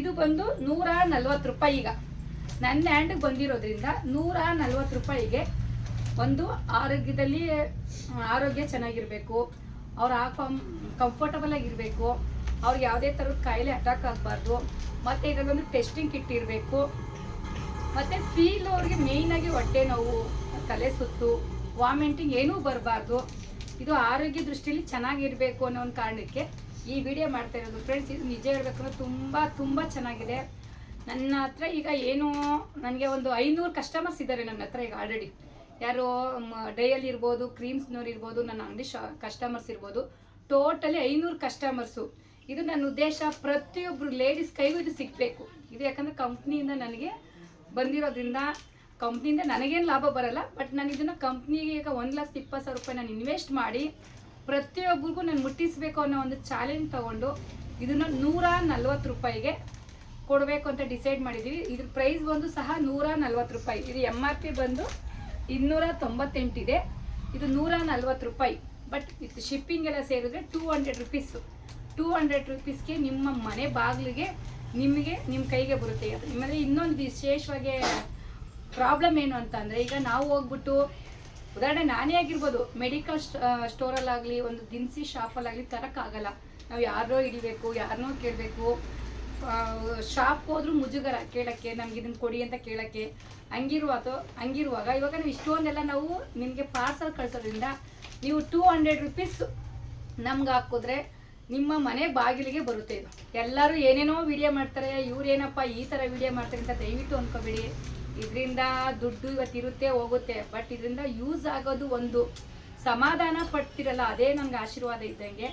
ಇದು ಬಂದು ನೂರ ನಲ್ವತ್ತು ರೂಪಾಯಿ ಈಗ. ನನ್ನ ಹ್ಯಾಂಡಿಗೆ ಬಂದಿರೋದ್ರಿಂದ ನೂರ ನಲ್ವತ್ತು ರೂಪಾಯಿಗೆ ಒಂದು ಆರೋಗ್ಯದಲ್ಲಿ ಆರೋಗ್ಯ ಚೆನ್ನಾಗಿರಬೇಕು. ಅವ್ರು ಹಾಕೋ ಕಂಫರ್ಟಬಲ್ ಆಗಿರಬೇಕು. ಅವ್ರಿಗೆ ಯಾವುದೇ ಥರದ ಕಾಯಿಲೆ ಅಟ್ಯಾಕ್ ಆಗಬಾರ್ದು. ಮತ್ತು ಇದರಲ್ಲೊಂದು ಟೆಸ್ಟಿಂಗ್ ಕಿಟ್ ಇರಬೇಕು. ಮತ್ತು ಫೀಲ್ ಅವ್ರಿಗೆ ಮೇಯ್ನಾಗಿ ಹೊಟ್ಟೆ ನೋವು, ತಲೆ ಸುತ್ತು ವಾಮಿಂಟಿಂಗ್ ಏನೂ ಬರಬಾರ್ದು. ಇದು ಆರೋಗ್ಯ ದೃಷ್ಟಿಯಲ್ಲಿ ಚೆನ್ನಾಗಿರಬೇಕು ಅನ್ನೋ ಒಂದು ಕಾರಣಕ್ಕೆ ಈ ವಿಡಿಯೋ ಮಾಡ್ತಾ ಇರೋದು. ಫ್ರೆಂಡ್ಸ್ ಇದು ನಿಜ ಹೇಳ್ಬೇಕಂದ್ರೆ ತುಂಬ ತುಂಬ ಚೆನ್ನಾಗಿದೆ. ನನ್ನ ಹತ್ರ ಈಗ ಏನು, ನನಗೆ ಒಂದು ಐನೂರು ಕಸ್ಟಮರ್ಸ್ ಇದ್ದಾರೆ ನನ್ನ ಹತ್ರ ಈಗ ಆಲ್ರೆಡಿ ಯಾರು ಡೈಯಲ್ಲಿ ಇರ್ಬೋದು ಕ್ರೀಮ್ಸ್ನವ್ರು ಇರ್ಬೋದು, ನನ್ನ ಅಂಗಡಿ ಶಾ ಕಸ್ಟಮರ್ಸ್ ಇರ್ಬೋದು. ಟೋಟಲಿ ಐನೂರು ಕಸ್ಟಮರ್ಸು ಇದು ನನ್ನ ಉದ್ದೇಶ. ಪ್ರತಿಯೊಬ್ಬರು ಲೇಡೀಸ್ ಕೈಗೂ ಇದು ಸಿಗಬೇಕು. ಇದು ಯಾಕಂದರೆ ಕಂಪ್ನಿಯಿಂದ ನನಗೆ ಬಂದಿರೋದ್ರಿಂದ ಕಂಪ್ನಿಯಿಂದ ನನಗೇನು ಲಾಭ ಬರಲ್ಲ ಬಟ್ ನಾನು ಇದನ್ನು ಕಂಪ್ನಿಗೆ ಈಗ ಒಂದು ಲಕ್ಷ ಇಪ್ಪತ್ತು ಸಾವಿರ ರೂಪಾಯಿ ನಾನು ಇನ್ವೆಸ್ಟ್ ಮಾಡಿ ಪ್ರತಿಯೊಬ್ಬರಿಗೂ ನಾನು ಮುಟ್ಟಿಸಬೇಕು ಅನ್ನೋ ಒಂದು ಚಾಲೆಂಜ್ ತೊಗೊಂಡು ಇದನ್ನು ನೂರ ನಲ್ವತ್ತು ರೂಪಾಯಿಗೆ ಕೊಡಬೇಕು ಅಂತ ಡಿಸೈಡ್ ಮಾಡಿದ್ದೀವಿ ಇದ್ರ ಪ್ರೈಸ್ ಬಂದು ಸಹ ನೂರ ನಲ್ವತ್ತು ರೂಪಾಯಿ. ಇದು ಎಂ ಆರ್ ಪಿ ಬಂದು ಇನ್ನೂರ ತೊಂಬತ್ತೆಂಟಿದೆ ಇದು. ನೂರ ನಲ್ವತ್ತು ರೂಪಾಯಿ. ಬಟ್ ಇದು ಶಿಪ್ಪಿಂಗ್ ಎಲ್ಲ ಸೇರಿದ್ರೆ two hundred rupees two hundred ರುಪೀಸ್ಗೆ ನಿಮ್ಮ ಮನೆ ಬಾಗಿಲಿಗೆ ನಿಮಗೆ ನಿಮ್ಮ ಕೈಗೆ ಬರುತ್ತೆ. ನಿಮ್ಮಲ್ಲಿ ಇನ್ನೊಂದು ವಿಶೇಷವಾಗಿ ಪ್ರಾಬ್ಲಮ್ ಏನು ಅಂತ ಅಂದರೆ, ಈಗ ನಾವು ಹೋಗ್ಬಿಟ್ಟು, ಉದಾಹರಣೆ ನಾನೇ ಆಗಿರ್ಬೋದು ಮೆಡಿಕಲ್ ಸ್ಟೋರಲ್ಲಾಗಲಿ ಒಂದು ದಿನಸಿ ಶಾಪಲ್ಲಾಗಲಿ ತರೋಕ್ಕಾಗಲ್ಲ. ನಾವು ಯಾರೋ ಹಿಡಿಬೇಕು ಯಾರನ್ನೋ ಕೇಳಬೇಕು. ಶಾಪ್ ಹೋದ್ರೂ ಮುಜುಗರ ಕೇಳೋಕ್ಕೆ, ನಮ್ಗೆ ಇದನ್ನು ಕೊಡಿ ಅಂತ ಕೇಳೋಕ್ಕೆ. ಹಂಗಿರುವಾಗ ಹಂಗಿರುವಾಗ ಇವಾಗ ನಾವು ಇಷ್ಟೊಂದೆಲ್ಲ ನಾವು ನಿಮಗೆ ಪಾರ್ಸಲ್ ಕಳಿಸೋದ್ರಿಂದ ನೀವು ಟೂ ಹಂಡ್ರೆಡ್ ರುಪೀಸ್ ನಮ್ಗೆ ಹಾಕಿದ್ರೆ ನಿಮ್ಮ ಮನೆ ಬಾಗಿಲಿಗೆ ಬರುತ್ತೆ ಇದು. ಎಲ್ಲರೂ ಏನೇನೋ ವಿಡಿಯೋ ಮಾಡ್ತಾರೆ, ಇವ್ರು ಏನಪ್ಪ ಈ ಥರ ವಿಡಿಯೋ ಮಾಡ್ತಾರೆ ಅಂತ ದಯವಿಟ್ಟು ಅನ್ಕೋಬೇಡಿ. ಇದರಿಂದ ದುಡ್ಡು ಇವತ್ತಿರುತ್ತೆ ಹೋಗುತ್ತೆ. ಬಟ್ ಇದರಿಂದ ಯೂಸ್ ಆಗೋದು ಒಂದು ಸಮಾಧಾನ ಪಡ್ತಿರಲ್ಲ, ಅದೇ ನನಗೆ ಆಶೀರ್ವಾದ ಇದ್ದಂಗೆ.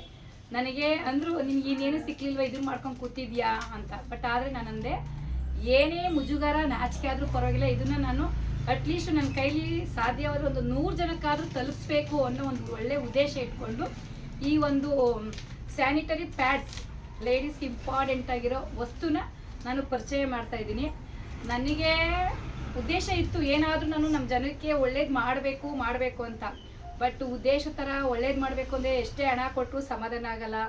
ನನಗೆ ಅಂದರು, ನಿನ್ಗೆ ಇನ್ನೇನು ಸಿಕ್ಲಿಲ್ವ? ಇದನ್ನ ಮಾಡ್ಕೊಂಡು ಕೂತಿದ್ಯಾ? ಅಂತ. ಬಟ್ ಆದರೆ ನಾನಂದೆ ಏನೇ ಮುಜುಗರ, ನಾಚಿಕೆ ಆದರೂ ಪರವಾಗಿಲ್ಲ. ಇದನ್ನ ನಾನು ಅಟ್ಲೀಸ್ಟ್ ನನ್ನ ಕೈಲಿ ಸಾಧ್ಯವಾದ ಒಂದು ನೂರು ಜನಕ್ಕಾದರೂ ತಲುಪಿಸ್ಬೇಕು ಅನ್ನೋ ಒಂದು ಒಳ್ಳೆ ಉದ್ದೇಶ ಇಟ್ಕೊಂಡು, ಈ ಒಂದು ಸ್ಯಾನಿಟರಿ ಪ್ಯಾಡ್ಸ್ ಲೇಡೀಸ್ಗೆ ಇಂಪಾರ್ಟೆಂಟ್ ಆಗಿರೋ ವಸ್ತುನ ನಾನು ಪರಿಚಯ ಮಾಡ್ತಾ ಇದ್ದೀನಿ. ನನಗೆ ಉದ್ದೇಶ ಇತ್ತು, ಏನಾದರೂ ನಾನು ನಮ್ಮ ಜನಕ್ಕೆ ಒಳ್ಳೇದು ಮಾಡಬೇಕು ಮಾಡಬೇಕು ಅಂತ. ಬಟ್ ಉದ್ದೇಶ ಥರ ಒಳ್ಳೇದು ಮಾಡಬೇಕು ಅಂದರೆ ಎಷ್ಟೇ ಹಣ ಕೊಟ್ಟರು ಸಮಾಧಾನ ಆಗಲ್ಲ.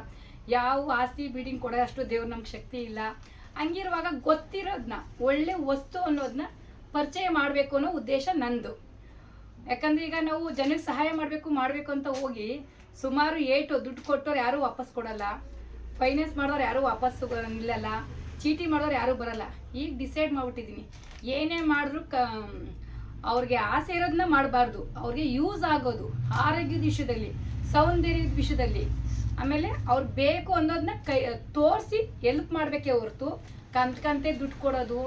ಯಾವ ಆಸ್ತಿ ಬಿಡಿಂಗ್ ಕೊಡೋ ಅಷ್ಟು ದೇವ್ರು ನಮ್ಗೆ ಶಕ್ತಿ ಇಲ್ಲ. ಹಂಗಿರುವಾಗ ಗೊತ್ತಿರೋದನ್ನ ಒಳ್ಳೆ ವಸ್ತು ಅನ್ನೋದನ್ನ ಪರಿಚಯ ಮಾಡಬೇಕು ಅನ್ನೋ ಉದ್ದೇಶ ನಂದು. ಯಾಕಂದ್ರೆ ಈಗ ನಾವು ಜನಕ್ಕೆ ಸಹಾಯ ಮಾಡಬೇಕು ಮಾಡಬೇಕು ಅಂತ ಹೋಗಿ ಸುಮಾರು ಏಟು ದುಡ್ಡು ಕೊಟ್ಟವ್ರು ಯಾರೂ ವಾಪಸ್ ಕೊಡಲ್ಲ. ಫೈನಾನ್ಸ್ ಮಾಡೋರು ಯಾರೂ ವಾಪಸ್ ನಿಲ್ಲಲ್ಲ ಚೀಟಿ ಮಾಡೋರು ಯಾರೂ ಬರಲ್ಲ. ಈಗ ಡಿಸೈಡ್ ಮಾಡ್ಬಿಟ್ಟಿದ್ದೀನಿ ಏನೇ ಮಾಡಿದ್ರು ಕ ಅವ್ರಿಗೆ ಆಸೆ ಇರೋದನ್ನ ಮಾಡಬಾರ್ದು. ಅವ್ರಿಗೆ ಯೂಸ್ ಆಗೋದು ಆರೋಗ್ಯದ ವಿಷಯದಲ್ಲಿ, ಸೌಂದರ್ಯದ ವಿಷಯದಲ್ಲಿ. ಆಮೇಲೆ ಅವ್ರಿಗೆ ಬೇಕು ಅನ್ನೋದನ್ನ ಕೈ, ತೋರಿಸಿ ಎಲ್ಪ್ ಮಾಡಬೇಕೇ ಹೊರತು. ಕಂತ ಕಂತೆ ದುಡ್ಡು ಕೊಡೋದು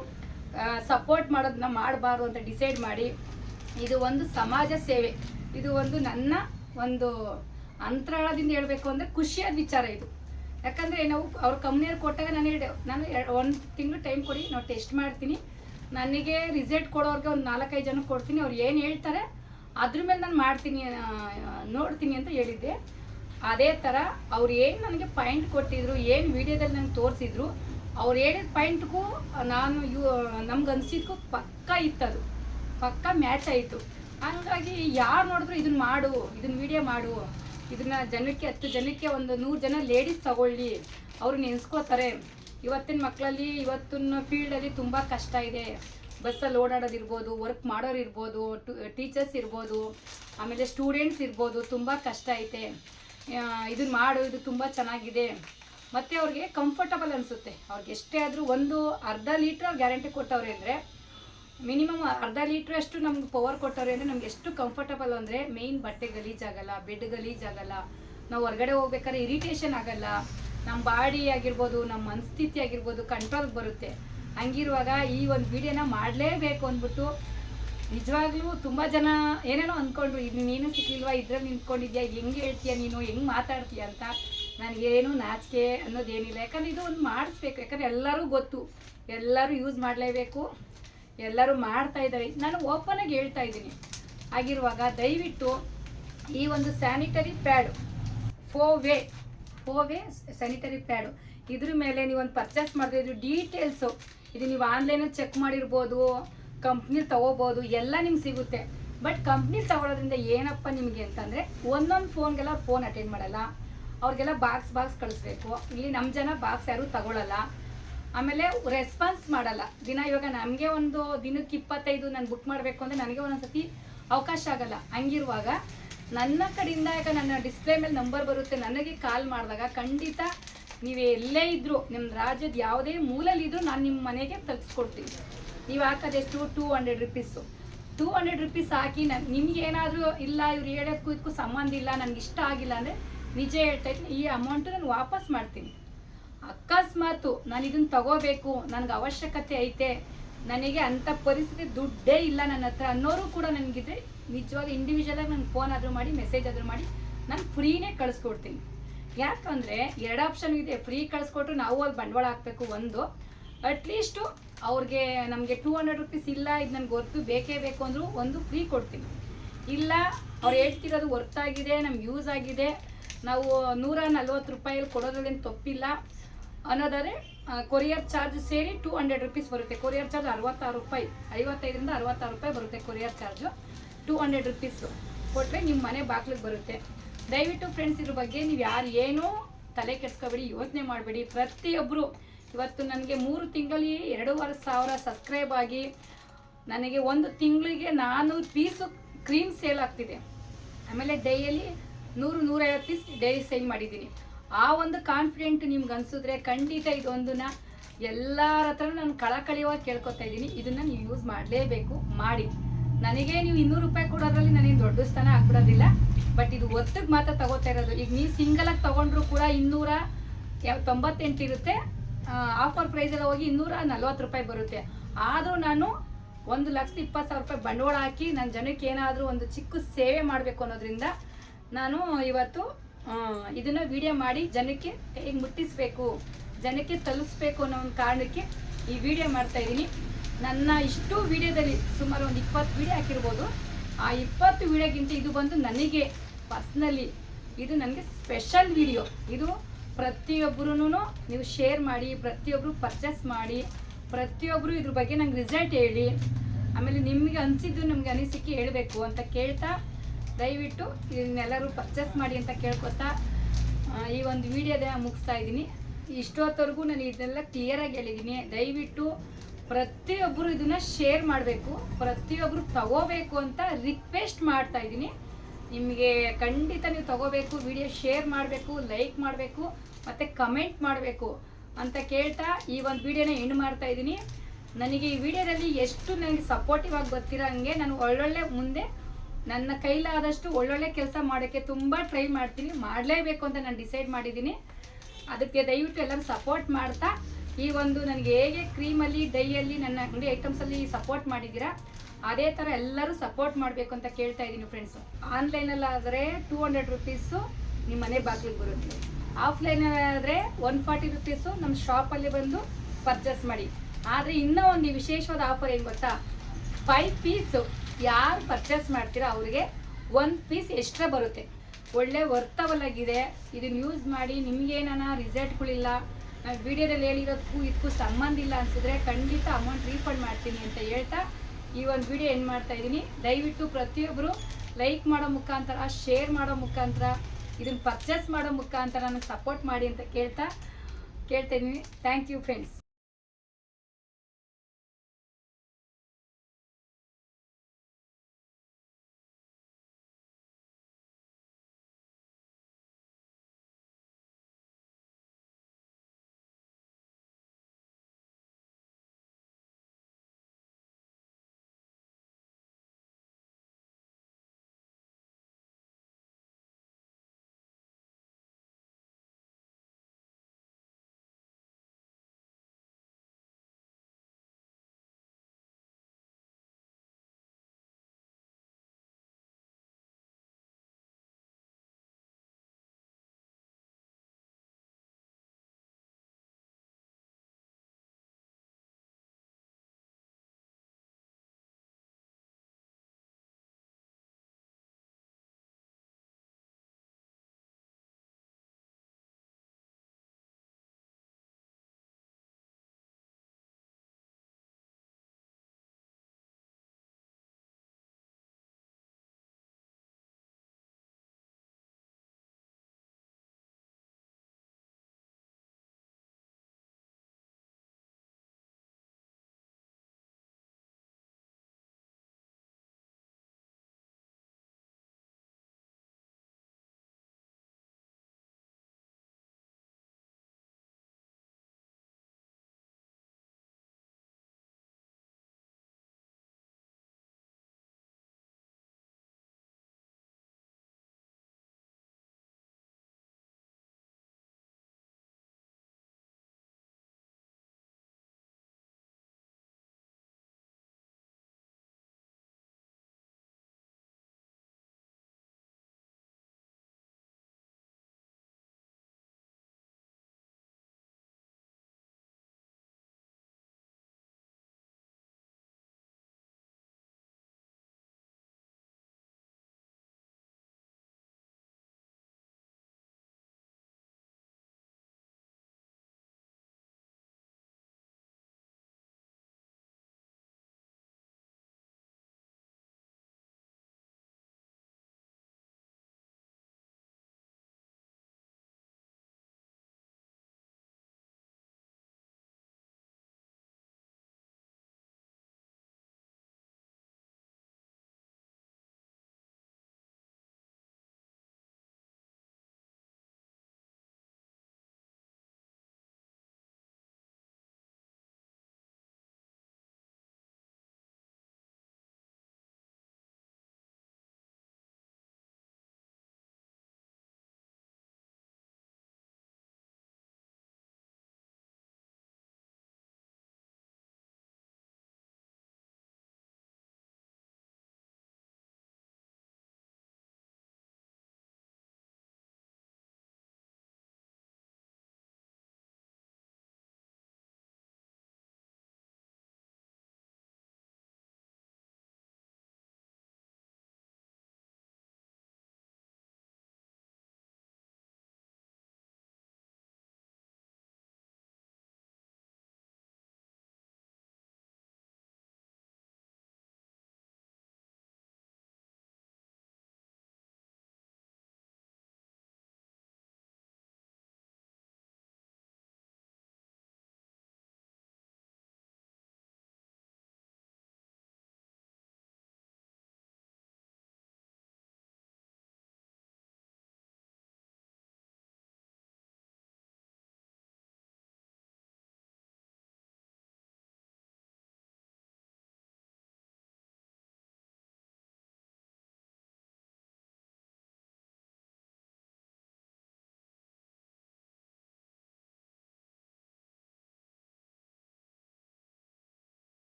ಸಪೋರ್ಟ್ ಮಾಡೋದನ್ನ ಮಾಡಬಾರ್ದು ಅಂತ ಡಿಸೈಡ್ ಮಾಡಿ. ಇದು ಒಂದು ಸಮಾಜ ಸೇವೆ. ಇದು ಒಂದು ನನ್ನ ಒಂದು ಅಂತರಾಳದಿಂದ ಹೇಳಬೇಕು ಅಂದರೆ ಖುಷಿಯಾದ ವಿಚಾರ ಇದು. ಯಾಕಂದರೆ ನಾವು ಅವ್ರ ಕಂಪ್ನಿಯವ್ರು ಕೊಟ್ಟಾಗ ನಾನು ಹೇಳಿ ನಾನು ಒಂದು ತಿಂಗಳು ಟೈಮ್ ಕೊಡಿ, ನಾವು ಟೆಸ್ಟ್ ಮಾಡ್ತೀನಿ. ನನಗೆ ರಿಸಲ್ಟ್ ಕೊಡೋರಿಗೆ ಒಂದು ನಾಲ್ಕೈದು ಜನಕ್ಕೆ ಕೊಡ್ತೀನಿ, ಅವ್ರು ಏನು ಹೇಳ್ತಾರೆ ಅದ್ರ ಮೇಲೆ ನಾನು ಮಾಡ್ತೀನಿ ನೋಡ್ತೀನಿ ಅಂತ ಹೇಳಿದ್ದೆ. ಅದೇ ಥರ ಅವ್ರು ಏನು ನನಗೆ ಪಾಯಿಂಟ್ ಕೊಟ್ಟಿದ್ರು, ಏನು ವಿಡಿಯೋದಲ್ಲಿ ನನಗೆ ತೋರಿಸಿದ್ರು, ಅವ್ರು ಹೇಳಿದ ಪಾಯಿಂಟ್ಗೂ ನಾನು ಯು, ನಮ್ಗೆ ಅನಿಸಿದ್ಗೂ ಪಕ್ಕ ಇತ್ತದು. ಪಕ್ಕ ಮ್ಯಾಚ್ ಆಯಿತು. ಹಂಗಾಗಿ ಯಾರು ನೋಡಿದ್ರು ಇದನ್ನ ಮಾಡು ಇದನ್ನ ವಿಡಿಯೋ ಮಾಡು. ಇದನ್ನ ಜನಕ್ಕೆ, ಹತ್ತು ಜನಕ್ಕೆ ಒಂದು ನೂರು ಜನ ಲೇಡೀಸ್ ತಗೊಳ್ಳಿ. ಅವ್ರು ನೆನೆಸ್ಕೋತಾರೆ. ಇವತ್ತಿನ ಮಕ್ಕಳಲ್ಲಿ, ಇವತ್ತಿನ ಫೀಲ್ಡಲ್ಲಿ ತುಂಬ ಕಷ್ಟ ಇದೆ. ಬಸ್ಸಲ್ಲಿ ಓಡಾಡೋದಿರ್ಬೋದು ವರ್ಕ್ ಮಾಡೋರು ಇರ್ಬೋದು ಟೀಚರ್ಸ್ ಇರ್ಬೋದು, ಆಮೇಲೆ ಸ್ಟೂಡೆಂಟ್ಸ್ ಇರ್ಬೋದು, ತುಂಬ ಕಷ್ಟ ಐತೆ. ಇದನ್ನ ಮಾಡೋದು ಇದು ತುಂಬ ಚೆನ್ನಾಗಿದೆ. ಮತ್ತು ಅವ್ರಿಗೆ ಕಂಫರ್ಟಬಲ್ ಅನಿಸುತ್ತೆ. ಅವ್ರಿಗೆ ಎಷ್ಟೇ ಆದರೂ ಒಂದು ಅರ್ಧ ಲೀಟ್ರ್ ಗ್ಯಾರಂಟಿ ಕೊಟ್ಟವ್ರೆ ಅಂದರೆ ಮಿನಿಮಮ್ ಅರ್ಧ ಲೀಟ್ರ್ ಅಷ್ಟು ನಮ್ಗೆ ಪವರ್ ಕೊಟ್ಟವ್ರೆ ಅಂದರೆ ನಮ್ಗೆ ಎಷ್ಟು ಕಂಫರ್ಟಬಲ್ ಅಂದರೆ ಮೇಯ್ನ್ ಬಟ್ಟೆ ಗಲೀಜಾಗಲ್ಲ ಬೆಡ್ ಗಲೀಜಾಗಲ್ಲ ನಾವು ಹೊರಗಡೆ ಹೋಗ್ಬೇಕಾದ್ರೆ ಇರಿಟೇಷನ್ ಆಗಲ್ಲ. ನಮ್ಮ ಬಾಡಿ ಆಗಿರ್ಬೋದು ನಮ್ಮ ಮನಸ್ಥಿತಿ ಆಗಿರ್ಬೋದು ಕಂಟ್ರೋಲ್ಗೆ ಬರುತ್ತೆ. ಹಂಗಿರುವಾಗ ಈ ಒಂದು ವಿಡಿಯೋನ ಮಾಡಲೇಬೇಕು ಅಂದ್ಬಿಟ್ಟು ನಿಜವಾಗ್ಲೂ ತುಂಬ ಜನ ಏನೇನೋ ಅಂದ್ಕೊಂಡ್ರು ಇದು ನೀನು ಸಿಕ್ಕಿಲ್ವಾ? ಇದ್ರಲ್ಲಿ ನಿಂತ್ಕೊಂಡಿದ್ಯಾ? ಹೆಂಗೆ ಹೇಳ್ತೀಯ ನೀನು? ಹೆಂಗೆ ಮಾತಾಡ್ತೀಯ ಅಂತ ನನಗೇನು ನಾಚಿಕೆ ಅನ್ನೋದೇನಿಲ್ಲ. ಯಾಕಂದ್ರೆ ಇದು ಒಂದು ಮಾಡಿಸ್ಬೇಕು. ಯಾಕಂದ್ರೆ ಎಲ್ಲರೂ ಗೊತ್ತು. ಎಲ್ಲರೂ ಯೂಸ್ ಮಾಡಲೇಬೇಕು. ಎಲ್ಲರೂ ಮಾಡ್ತಾ ಇದ್ದಾರೆ. ನಾನು ಓಪನಾಗಿ ಹೇಳ್ತಾ ಇದ್ದೀನಿ. ಆಗಿರುವಾಗ ದಯವಿಟ್ಟು ಈ ಒಂದು ಸ್ಯಾನಿಟರಿ ಪ್ಯಾಡ್ ಫೋವೇ ಫೋವೇ ಸ್ಯಾನಿಟರಿ ಪ್ಯಾಡು ಇದ್ರ ಮೇಲೆ ನೀವು ಒಂದು ಪರ್ಚೇಸ್ ಮಾಡಿದ್ರೆ ಇದು ಡೀಟೇಲ್ಸು ಇದು ನೀವು ಆನ್ಲೈನಲ್ಲಿ ಚೆಕ್ ಮಾಡಿರ್ಬೋದು ಕಂಪ್ನಿ ತಗೋಬೋದು, ಎಲ್ಲ ನಿಮ್ಗೆ ಸಿಗುತ್ತೆ. ಬಟ್ ಕಂಪ್ನಿ ತಗೊಳ್ಳೋದ್ರಿಂದ ಏನಪ್ಪ ನಿಮಗೆ ಅಂತಂದರೆ, ಒಂದೊಂದು ಫೋನ್ಗೆಲ್ಲ ಫೋನ್ ಅಟೆಂಡ್ ಮಾಡಲ್ಲ. ಅವ್ರಿಗೆಲ್ಲ ಬಾಕ್ಸ್ ಬಾಕ್ಸ್ ಕಳಿಸ್ಬೇಕು. ಇಲ್ಲಿ ನಮ್ಮ ಜನ ಬಾಕ್ಸ್ ಯಾರೂ ತಗೊಳ್ಳಲ್ಲ ಆಮೇಲೆ ರೆಸ್ಪಾನ್ಸ್ ಮಾಡಲ್ಲ. ದಿನ ಇವಾಗ ನಮಗೆ ಒಂದು ದಿನಕ್ಕೆ ಇಪ್ಪತ್ತೈದು ನಾನು ಬುಕ್ ಮಾಡಬೇಕು ಅಂದರೆ ನನಗೆ ಒಂದೊಂದ್ಸತಿ ಅವಕಾಶ ಆಗಲ್ಲ. ಹಂಗಿರುವಾಗ ನನ್ನ ಕಡೆಯಿಂದ ಈಗ ನನ್ನ ಡಿಸ್ಪ್ಲೇ ಮೇಲೆ ನಂಬರ್ ಬರುತ್ತೆ, ನನಗೆ ಕಾಲ್ ಮಾಡಿದಾಗ ಖಂಡಿತ ನೀವು ಎಲ್ಲೇ ಇದ್ದರೂ ನಿಮ್ಮ ರಾಜ್ಯದ ಯಾವುದೇ ಮೂಲಲ್ಲಿದ್ದರೂ ನಾನು ನಿಮ್ಮ ಮನೆಗೆ ತಲುಪಿಸ್ಕೊಡ್ತೀನಿ. ನೀವು ಹಾಕೋದೆಷ್ಟು two hundred rupees two hundred rupees ಹಾಕಿ ನಾನು ಏನಾದರೂ ಇಲ್ಲ, ಇವ್ರು ಹೇಳೋದಕ್ಕೂ ಇದಕ್ಕೂ ಸಂಬಂಧ ಇಲ್ಲ, ನನಗೆ ಇಷ್ಟ ಆಗಿಲ್ಲ ಅಂದರೆ ನಿಜ ಹೇಳ್ತಾ ಈ ಅಮೌಂಟು ನಾನು ವಾಪಸ್ ಮಾಡ್ತೀನಿ. ಅಕಸ್ಮಾತು ನಾನು ಇದನ್ನು ತಗೋಬೇಕು, ನನಗೆ ಅವಶ್ಯಕತೆ ಐತೆ ನನಗೆ ಅಂಥ ಪರಿಸ್ಥಿತಿ ದುಡ್ಡೇ ಇಲ್ಲ ನನ್ನ ಹತ್ರ ಅನ್ನೋರು ಕೂಡ ನನಗಿದ್ರೆ ನಿಜವಾಗ ಇಂಡಿವಿಜುವಲಾಗಿ ನನಗೆ ಫೋನ್ ಆದರೂ ಮಾಡಿ ಮೆಸೇಜ್ ಆದರೂ ಮಾಡಿ ನಾನು ಫ್ರೀನೇ ಕಳಿಸ್ಕೊಡ್ತೀನಿ. ಯಾಕಂದರೆ ಎರಡು ಆಪ್ಷನ್ ಇದೆ. ಫ್ರೀ ಕಳಿಸ್ಕೊಟ್ರು ನಾವು ಅಲ್ಲಿ ಬಂಡವಾಳ ಹಾಕಬೇಕು ಒಂದು. ಅಟ್ಲೀಸ್ಟು ಅವ್ರಿಗೆ ನಮಗೆ ಟೂ ಹಂಡ್ರೆಡ್ ರುಪೀಸ್ ಇಲ್ಲ, ಇದು ನನಗೆ ಗೊತ್ತು ಬೇಕೇ ಬೇಕು ಅಂದರೂ ಒಂದು ಫ್ರೀ ಕೊಡ್ತೀನಿ. ಇಲ್ಲ, ಅವ್ರು ಹೇಳ್ತಿರೋದು ವರ್ತ್ ಆಗಿದೆ, ನಮ್ಗೆ ಯೂಸ್ ಆಗಿದೆ. ನಾವು ನೂರ ನಲ್ವತ್ತು ರೂಪಾಯಲ್ಲಿ ಕೊಡೋದ್ರಲ್ಲಿ ತಪ್ಪಿಲ್ಲ ಅನ್ನೋದಾದರೆ ಕೊರಿಯರ್ ಚಾರ್ಜ್ ಸೇರಿ ಟೂ ಹಂಡ್ರೆಡ್ ರುಪೀಸ್ ಬರುತ್ತೆ. ಕೊರಿಯರ್ ಚಾರ್ಜ್ ಅರವತ್ತಾರು ರೂಪಾಯಿ, ಐವತ್ತೈದರಿಂದ ಅರವತ್ತಾರು ರೂಪಾಯಿ ಬರುತ್ತೆ courier charge. Two hundred rupees ಕೊಟ್ಟರೆ ನಿಮ್ಮ ಮನೆ ಬಾಗ್ಲಿಗೆ ಬರುತ್ತೆ. ದಯವಿಟ್ಟು ಫ್ರೆಂಡ್ಸ್ ಇದ್ರ ಬಗ್ಗೆ ನೀವು ಯಾರು ಏನೂ ತಲೆ ಕೆಡ್ಸ್ಕೊಬೇಡಿ, ಯೋಚನೆ ಮಾಡಬೇಡಿ. ಪ್ರತಿಯೊಬ್ಬರು ಇವತ್ತು ನನಗೆ ಮೂರು ತಿಂಗಳಿ ಎರಡೂವರೆ ಸಾವಿರ ಸಬ್ಸ್ಕ್ರೈಬ್ ಆಗಿ ನನಗೆ ಒಂದು ತಿಂಗಳಿಗೆ ನಾನ್ನೂರು ಪೀಸು ಕ್ರೀಮ್ ಸೇಲ್ ಆಗ್ತಿದೆ. ಆಮೇಲೆ ಡೈಲಿ ನೂರು ನೂರೈವತ್ತು ಪೀಸ್ ಡೈಲಿ ಸೇಲ್ ಮಾಡಿದ್ದೀನಿ. ಆ ಒಂದು ಕಾನ್ಫಿಡೆಂಟ್ ನಿಮ್ಗೆ ಅನ್ಸಿದ್ರೆ ಖಂಡಿತ ಇದೊಂದನ್ನ ಎಲ್ಲರ ಹತ್ರ ನಾನು ಕಳಕಳಿಯವಾಗಿ ಕೇಳ್ಕೊತಾ ಇದ್ದೀನಿ. ಇದನ್ನ ನೀವು ಯೂಸ್ ಮಾಡಲೇಬೇಕು. ಮಾಡಿ. ನನಗೆ ನೀವು ಇನ್ನೂರು ರೂಪಾಯಿ ಕೊಡೋದ್ರಲ್ಲಿ ನನಗೆ ದೊಡ್ಡ ಸ್ಥಾನ ಆಗ್ಬಿಡೋದಿಲ್ಲ. ಬಟ್ ಇದು ಒತ್ತಿಗೆ ಮಾತ್ರ ತಗೋತಾ ಇರೋದು. ಈಗ ನೀವು ಸಿಂಗಲಾಗಿ ತೊಗೊಂಡ್ರು ಕೂಡ ಇನ್ನೂರ ತೊಂಬತ್ತೆಂಟು ಇರುತ್ತೆ. ಆಫರ್ ಪ್ರೈಸೆಲ್ಲ ಹೋಗಿ ಇನ್ನೂರ ನಲ್ವತ್ತು ರೂಪಾಯಿ ಬರುತ್ತೆ. ಆದರೂ ನಾನು ಒಂದು ಲಕ್ಷದ ಇಪ್ಪತ್ತು ಸಾವಿರ ರೂಪಾಯಿ ಬಂಡವಾಳ ಹಾಕಿ ನನ್ನ ಜನಕ್ಕೆ ಏನಾದರೂ ಒಂದು ಚಿಕ್ಕ ಸೇವೆ ಮಾಡಬೇಕು ಅನ್ನೋದ್ರಿಂದ ನಾನು ಇವತ್ತು ಇದನ್ನ ವಿಡಿಯೋ ಮಾಡಿ ಜನಕ್ಕೆ ಹೇಗೆ ಮುಟ್ಟಿಸ್ಬೇಕು, ಜನಕ್ಕೆ ತಲುಪಿಸ್ಬೇಕು ಅನ್ನೋ ಒಂದು ಕಾರಣಕ್ಕೆ ಈ ವಿಡಿಯೋ ಮಾಡ್ತಾ ಇದ್ದೀನಿ. ನನ್ನ ಇಷ್ಟು ವಿಡಿಯೋದಲ್ಲಿ ಸುಮಾರು ಒಂದು ಇಪ್ಪತ್ತು ವಿಡಿಯೋ ಹಾಕಿರ್ಬೋದು. ಆ ಇಪ್ಪತ್ತು ವಿಡಿಯೋಗಿಂತ ಇದು ಬಂದು ನನಗೆ ಪರ್ಸ್ನಲಿ ಇದು ನನಗೆ ಸ್ಪೆಷಲ್ ವಿಡಿಯೋ ಇದು ಪ್ರತಿಯೊಬ್ಬರೂ ನೀವು ಶೇರ್ ಮಾಡಿ ಪ್ರತಿಯೊಬ್ಬರು ಪರ್ಚೇಸ್ ಮಾಡಿ ಪ್ರತಿಯೊಬ್ಬರು ಇದ್ರ ಬಗ್ಗೆ ನಂಗೆ ರಿಸಲ್ಟ್ ಹೇಳಿ, ಆಮೇಲೆ ನಿಮಗೆ ಅನಿಸಿದ್ದು ನಮಗೆ ಅನಿಸಿಕೆ ಹೇಳಬೇಕು ಅಂತ ಕೇಳ್ತಾ ದಯವಿಟ್ಟು ಇದನ್ನೆಲ್ಲರೂ ಪರ್ಚೇಸ್ ಮಾಡಿ ಅಂತ ಕೇಳ್ಕೊತಾ ಈ ಒಂದು ವಿಡಿಯೋದ ಮುಗಿಸ್ತಾ ಇದ್ದೀನಿ. ಇಷ್ಟೊತ್ತವರೆಗೂ ನಾನು ಇದನ್ನೆಲ್ಲ ಕ್ಲಿಯರಾಗಿ ಹೇಳಿದ್ದೀನಿ. ದಯವಿಟ್ಟು ಪ್ರತಿಯೊಬ್ಬರು ಇದನ್ನು ಶೇರ್ ಮಾಡಬೇಕು ಪ್ರತಿಯೊಬ್ಬರು ತಗೋಬೇಕು ಅಂತ ರಿಕ್ವೆಸ್ಟ್ ಮಾಡ್ತಾ ಇದ್ದೀನಿ. ನಿಮಗೆ ಖಂಡಿತ ನೀವು ತಗೋಬೇಕು ವಿಡಿಯೋ ಶೇರ್ ಮಾಡಬೇಕು ಲೈಕ್ ಮಾಡಬೇಕು, ಮತ್ತು ಕಮೆಂಟ್ ಮಾಡಬೇಕು ಅಂತ ಕೇಳ್ತಾ ಈ ಒಂದು ವಿಡಿಯೋನ ಎಂಡ್ ಮಾಡ್ತಾ ಇದ್ದೀನಿ. ನನಗೆ ಈ ವಿಡಿಯೋದಲ್ಲಿ ಎಷ್ಟು ನನಗೆ ಸಪೋರ್ಟಿವ್ ಆಗಿ ಬರ್ತೀರಾ ಹಂಗೆ ನಾನು ಒಳ್ಳೊಳ್ಳೆ ಮುಂದೆ ನನ್ನ ಕೈಲಾದಷ್ಟು ಒಳ್ಳೊಳ್ಳೆ ಕೆಲಸ ಮಾಡೋಕ್ಕೆ ತುಂಬ ಟ್ರೈ ಮಾಡ್ತೀನಿ. ಮಾಡಲೇಬೇಕು ಅಂತ ನಾನು ಡಿಸೈಡ್ ಮಾಡಿದ್ದೀನಿ. ಅದಕ್ಕೆ ದಯವಿಟ್ಟು ಎಲ್ಲರೂ ಸಪೋರ್ಟ್ ಮಾಡ್ತಾ, ಈ ಒಂದು ನನಗೆ ಹೇಗೆ ಕ್ರೀಮಲ್ಲಿ ಡೈಯಲ್ಲಿ ನನ್ನ ಅಂಗಡಿ ಐಟಮ್ಸಲ್ಲಿ ಸಪೋರ್ಟ್ ಮಾಡಿದ್ದೀರಾ, ಅದೇ ಥರ ಎಲ್ಲರೂ ಸಪೋರ್ಟ್ ಮಾಡಬೇಕು ಅಂತ ಕೇಳ್ತಾ ಇದ್ದೀನಿ ಫ್ರೆಂಡ್ಸು ಆನ್ಲೈನಲ್ಲಾದರೆ ಟೂ ಹಂಡ್ರೆಡ್ ರುಪೀಸು ನಿಮ್ಮ ಮನೆ ಬಾಗಿಲಿಗೆ ಬರುತ್ತೆ. ಆಫ್ಲೈನಲ್ಲಾದರೆ ಒನ್ ಫಾರ್ಟಿ ರುಪೀಸು ನಮ್ಮ ಶಾಪಲ್ಲಿ ಬಂದು ಪರ್ಚೇಸ್ ಮಾಡಿ. ಆದರೆ ಇನ್ನೂ ಒಂದು ವಿಶೇಷವಾದ ಆಫರ್ ಏನು ಗೊತ್ತಾ? ಫೈವ್ ಪೀಸು ಯಾರು ಪರ್ಚೇಸ್ ಮಾಡ್ತೀರೋ ಅವರಿಗೆ ಒಂದು ಪೀಸ್ ಎಕ್ಸ್ಟ್ರಾ ಬರುತ್ತೆ. ಒಳ್ಳೆ ವರ್ತಬಲ್ ಆಗಿದೆ ಇದನ್ನ ಯೂಸ್ ಮಾಡಿ ನಿಮಗೇನ ರಿಸಲ್ಟ್ಗಳಿಲ್ಲ ನಾನು ವಿಡಿಯೋದಲ್ಲಿ ಹೇಳಿರೋದಕ್ಕೂ ಇದಕ್ಕೂ ಸಂಬಂಧ ಇಲ್ಲ ಅನ್ಸಿದ್ರೆ ಖಂಡಿತ ಅಮೌಂಟ್ ರೀಫಂಡ್ ಮಾಡ್ತೀನಿ ಅಂತ ಹೇಳ್ತಾ ಈ ಒಂದು ವಿಡಿಯೋ ಏನು ಮಾಡ್ತಾ ಇದ್ದೀನಿ. ದಯವಿಟ್ಟು ಪ್ರತಿಯೊಬ್ಬರು ಲೈಕ್ ಮಾಡೋ ಮುಖಾಂತರ ಶೇರ್ ಮಾಡೋ ಮುಖಾಂತರ ಇದನ್ನು ಪರ್ಚೇಸ್ ಮಾಡೋ ಮುಖಾಂತರ ನನಗೆ ಸಪೋರ್ಟ್ ಮಾಡಿ ಅಂತ ಕೇಳ್ತಾ ಕೇಳ್ತಾ ಇದ್ದೀನಿ. Thank you friends